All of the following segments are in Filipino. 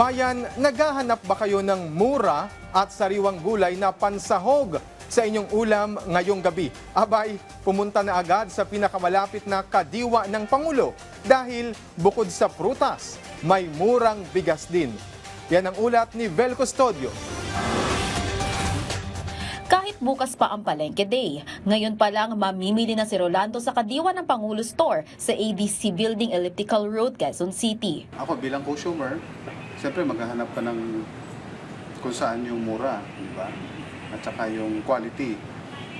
Bayan, naghahanap ba kayo ng mura at sariwang gulay na pansahog sa inyong ulam ngayong gabi? Abay, pumunta na agad sa pinakamalapit na kadiwa ng Pangulo dahil bukod sa prutas, may murang bigas din. Yan ang ulat ni Vel Custodio. Bukas pa ang Palengke Day, ngayon pa lang mamimili na si Rolando sa kadiwa ng Pangulo Store sa ADC Building Elliptical Road, Quezon City. Ako bilang consumer, siyempre maghahanap ka ng kung saan yung mura, di ba? At saka yung quality.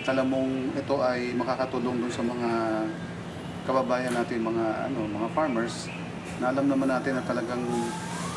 Alam mong ito ay makakatulong dun sa mga kababayan natin, mga ano, mga farmers, na alam naman natin na talagang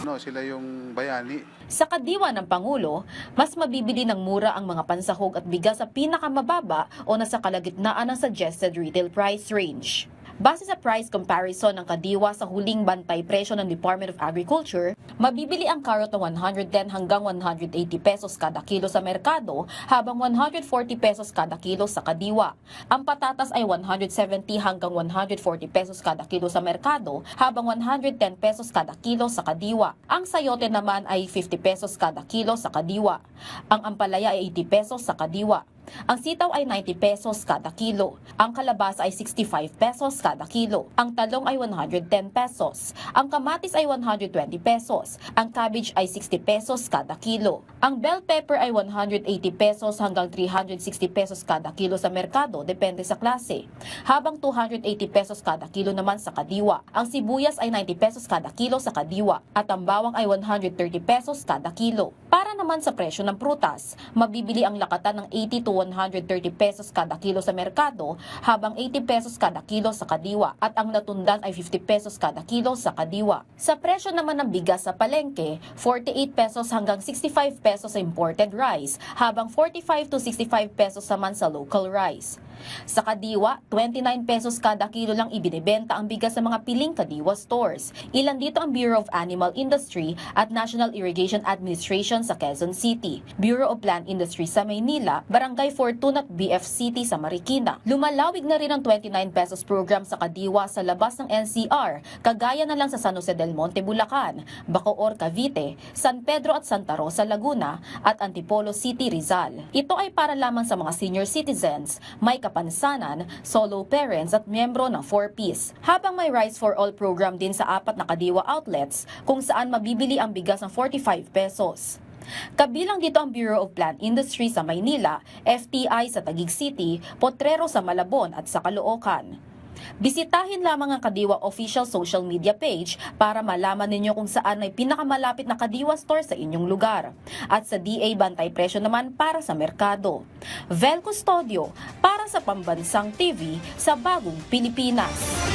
ano, sila yung bayani Sa kadiwa ng Pangulo, mas mabibili ng mura ang mga pansahog at bigas sa pinakamababa o nasa kalagitnaan ng suggested retail price range. Base sa price comparison ng kadiwa sa huling bantay presyo ng Department of Agriculture, mabibili ang carrot na 110 hanggang 180 pesos kada kilo sa merkado habang 140 pesos kada kilo sa kadiwa. Ang patatas ay 170 hanggang 140 pesos kada kilo sa merkado habang 110 pesos kada kilo sa kadiwa. Ang sayote naman ay 50 pesos kada kilo sa kadiwa. Ang ampalaya ay 80 pesos sa kadiwa. Ang sitaw ay 90 pesos kada kilo. Ang kalabasa ay 65 pesos kada kilo. Ang talong ay 110 pesos. Ang kamatis ay 120 pesos. Ang cabbage ay 60 pesos kada kilo. Ang bell pepper ay 180 pesos hanggang 360 pesos kada kilo sa merkado, depende sa klase. Habang 280 pesos kada kilo naman sa kadiwa. Ang sibuyas ay 90 pesos kada kilo sa kadiwa. At ang bawang ay 130 pesos kada kilo. Para naman sa presyo ng prutas, mabibili ang lakatan ng 80 to 130 pesos kada kilo sa merkado, habang 80 pesos kada kilo sa kadiwa at ang natundan ay 50 pesos kada kilo sa kadiwa. Sa presyo naman ng bigas sa palengke, 48 pesos hanggang 65 pesos sa imported rice, habang 45 to 65 pesos naman sa local rice. Sa Kadiwa, 29 pesos kada kilo lang ibinebenta ang bigas sa mga piling Kadiwa stores. Ilan dito ang Bureau of Animal Industry at National Irrigation Administration sa Quezon City, Bureau of Plant Industry sa Maynila, Barangay Fortuna at BF City sa Marikina. Lumalawig na rin ang 29 pesos program sa Kadiwa sa labas ng NCR, kagaya na lang sa San Jose del Monte, Bulacan, Bacoor, Cavite, San Pedro at Santa Rosa, Laguna at Antipolo City, Rizal. Ito ay para lamang sa mga senior citizens, may kapansanan, solo parents at miyembro ng 4Ps. Habang may Rice for All program din sa apat na Kadiwa outlets kung saan mabibili ang bigas ng 45 pesos. Kabilang dito ang Bureau of Plant Industry sa Maynila, FTI sa Taguig City, Potrero sa Malabon at sa Caloocan. Bisitahin lamang ang Kadiwa official social media page para malaman ninyo kung saan may pinakamalapit na Kadiwa store sa inyong lugar. At sa DA Bantay Presyo naman para sa merkado. Vel Custodio para sa Pambansang TV sa Bagong Pilipinas.